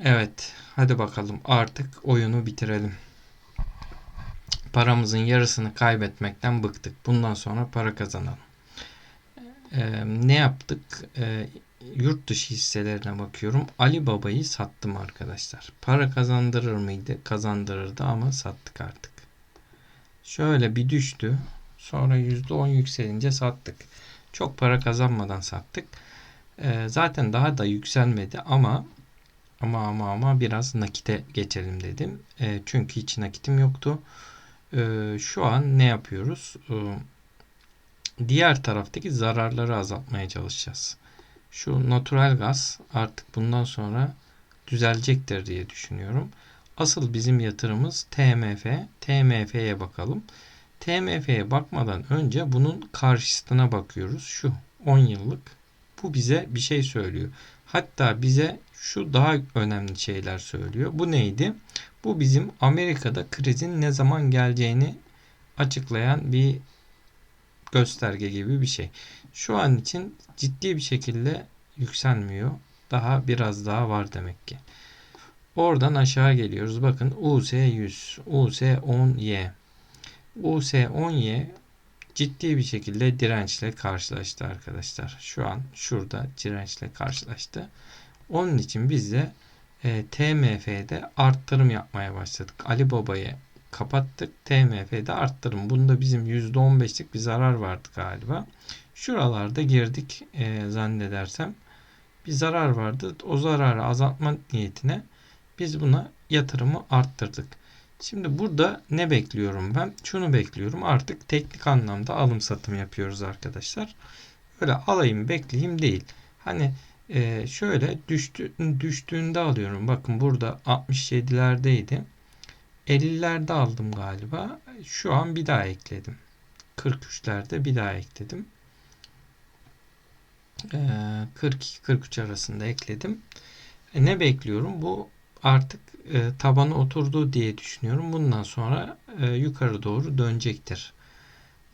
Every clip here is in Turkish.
Evet, hadi bakalım artık oyunu bitirelim. Paramızın yarısını kaybetmekten bıktık. Bundan sonra para kazanalım. Ee, ne yaptık? Ee, yurt dışı hisselerine bakıyorum. Ali Baba'yı sattım arkadaşlar. Para kazandırır mıydı? Kazandırırdı ama sattık artık. Şöyle bir düştü. Sonra %10 yükselince sattık. Çok para kazanmadan sattık. Ee, zaten daha da yükselmedi ama ama ama ama biraz nakite geçelim dedim. E, çünkü hiç nakitim yoktu. E, şu an ne yapıyoruz? E, diğer taraftaki zararları azaltmaya çalışacağız. Şu natural gaz artık bundan sonra düzelecektir diye düşünüyorum. Asıl bizim yatırımımız TMF. TMF'ye bakalım. TMF'ye bakmadan önce bunun karşısına bakıyoruz. Şu 10 yıllık. Bu bize bir şey söylüyor. Hatta bize şu daha önemli şeyler söylüyor. Bu neydi? Bu bizim Amerika'da krizin ne zaman geleceğini açıklayan bir gösterge gibi bir şey. Şu an için ciddi bir şekilde yükselmiyor. Daha biraz daha var demek ki. Oradan aşağı geliyoruz. Bakın US100, US10Y. US10Y ciddi bir şekilde dirençle karşılaştı arkadaşlar. Şu an şurada dirençle karşılaştı. Onun için biz de e, TMF'de arttırım yapmaya başladık. Ali Baba'yı kapattık. TMF'de arttırım. Bunda bizim %15'lik bir zarar vardı galiba. Şuralarda girdik e, zannedersem. Bir zarar vardı. O zararı azaltma niyetine biz buna yatırımı arttırdık. Şimdi burada ne bekliyorum ben? Şunu bekliyorum. Artık teknik anlamda alım satım yapıyoruz arkadaşlar. Böyle alayım bekleyeyim değil. Hani e, şöyle düştü, düştüğünde alıyorum. Bakın burada 67'lerdeydi. 50'lerde aldım galiba. Şu an bir daha ekledim. 43'lerde bir daha ekledim. E, 42-43 arasında ekledim. E, ne bekliyorum? Bu artık e, tabanı oturdu diye düşünüyorum. Bundan sonra e, yukarı doğru dönecektir.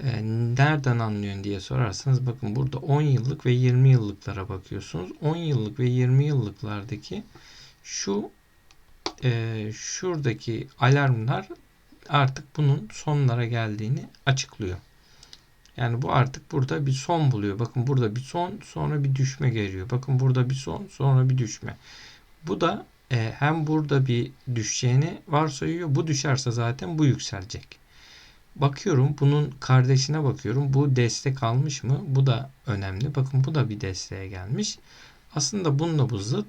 E, nereden anlıyorsun diye sorarsanız bakın burada 10 yıllık ve 20 yıllıklara bakıyorsunuz. 10 yıllık ve 20 yıllıklardaki şu e, şuradaki alarmlar artık bunun sonlara geldiğini açıklıyor. Yani bu artık burada bir son buluyor. Bakın burada bir son sonra bir düşme geliyor. Bakın burada bir son sonra bir düşme. Bu da e, hem burada bir düşeceğini varsayıyor. Bu düşerse zaten bu yükselecek. Bakıyorum bunun kardeşine bakıyorum. Bu destek almış mı? Bu da önemli. Bakın bu da bir desteğe gelmiş. Aslında bununla bu zıt.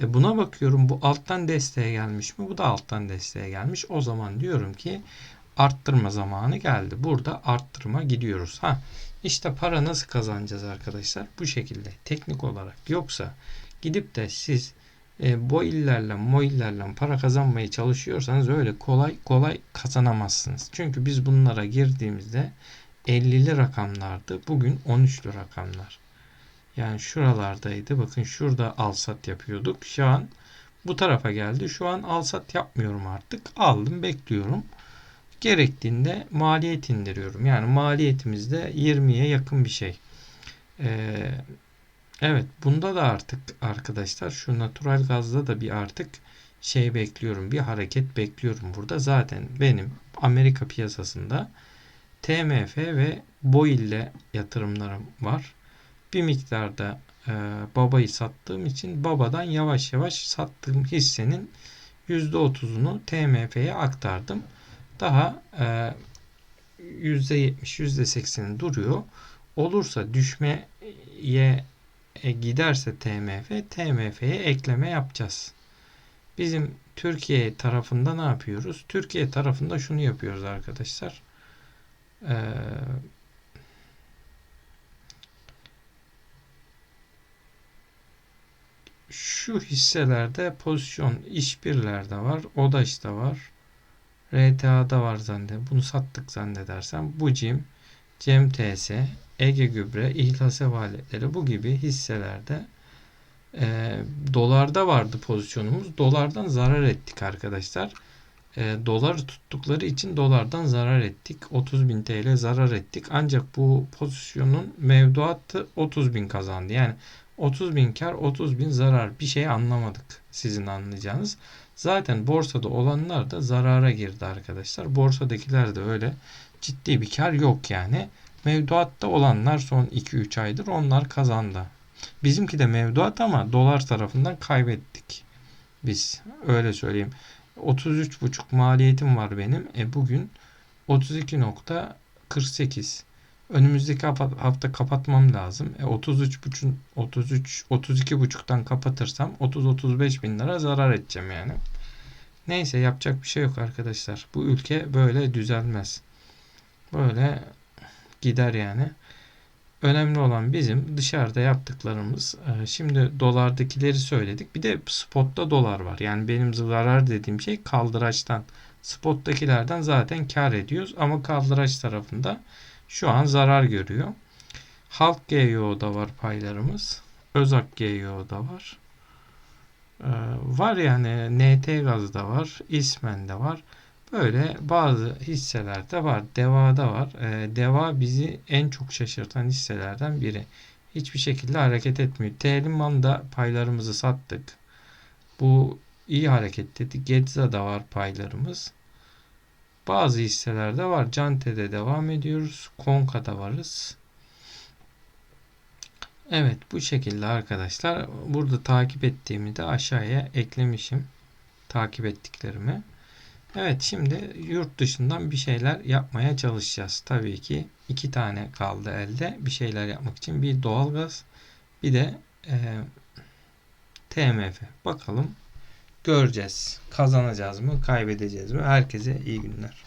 E buna bakıyorum bu alttan desteğe gelmiş mi? Bu da alttan desteğe gelmiş. O zaman diyorum ki arttırma zamanı geldi. Burada arttırma gidiyoruz. Ha işte para nasıl kazanacağız arkadaşlar? Bu şekilde teknik olarak. Yoksa gidip de siz e, boillerle moillerle para kazanmaya çalışıyorsanız öyle kolay kolay kazanamazsınız. Çünkü biz bunlara girdiğimizde 50'li rakamlardı. Bugün 13'lü rakamlar. Yani şuralardaydı. Bakın şurada al sat yapıyorduk. Şu an bu tarafa geldi. Şu an al sat yapmıyorum artık. Aldım bekliyorum. Gerektiğinde maliyet indiriyorum. Yani maliyetimizde 20'ye yakın bir şey. Ee, Evet, bunda da artık arkadaşlar şu natural gazda da bir artık şey bekliyorum. Bir hareket bekliyorum burada. Zaten benim Amerika piyasasında TMF ve BOİL ile yatırımlarım var. Bir miktarda e, babayı sattığım için babadan yavaş yavaş sattığım hissenin %30'unu TMF'ye aktardım. Daha e, %70, %80'i duruyor. Olursa düşmeye e, giderse TMF, TMF'ye ekleme yapacağız. Bizim Türkiye tarafında ne yapıyoruz? Türkiye tarafında şunu yapıyoruz arkadaşlar. Ee, şu hisselerde pozisyon işbirlerde var. ODAŞ'ta var. RTA'da var zannedersem. Bunu sattık zannedersem. Bu cim, CEMTS, Ege Gübre, İhlas Evaletleri bu gibi hisselerde e, dolarda vardı pozisyonumuz. Dolardan zarar ettik arkadaşlar. E, doları tuttukları için dolardan zarar ettik. 30 bin TL zarar ettik. Ancak bu pozisyonun mevduatı 30 bin kazandı. Yani 30 bin kar 30 bin zarar bir şey anlamadık sizin anlayacağınız. Zaten borsada olanlar da zarara girdi arkadaşlar. Borsadakiler de öyle ciddi bir kar yok yani. Mevduatta olanlar son 2-3 aydır onlar kazandı. Bizimki de mevduat ama dolar tarafından kaybettik. Biz öyle söyleyeyim. 33,5 maliyetim var benim. E bugün 32.48. Önümüzdeki hafta, kapatmam lazım. E 33.5 33 32.5'tan kapatırsam 30-35 bin lira zarar edeceğim yani. Neyse yapacak bir şey yok arkadaşlar. Bu ülke böyle düzelmez. Böyle gider yani. Önemli olan bizim dışarıda yaptıklarımız. Ee, Şimdi dolardakileri söyledik. Bir de spotta dolar var. Yani benim zarar dediğim şey kaldıraçtan. Spottakilerden zaten kar ediyoruz ama kaldıraç tarafında şu an zarar görüyor. Halk GYO'da var paylarımız. Özak GYO'da var. Ee, var yani NT Gaz'da var. İsmen'de var. Böyle bazı hisselerde var. Deva'da var. Ee, Deva bizi en çok şaşırtan hisselerden biri. Hiçbir şekilde hareket etmiyor. Telimman'da paylarımızı sattık. Bu iyi hareket dedi. Getza'da var paylarımız. Bazı hisselerde var. Cante'de devam ediyoruz. Konka'da varız. Evet bu şekilde arkadaşlar. Burada takip ettiğimi de aşağıya eklemişim. Takip ettiklerimi. Evet şimdi yurt dışından bir şeyler yapmaya çalışacağız. Tabii ki iki tane kaldı elde bir şeyler yapmak için. Bir doğalgaz bir de e, TMF. Bakalım göreceğiz. Kazanacağız mı kaybedeceğiz mi? Herkese iyi günler.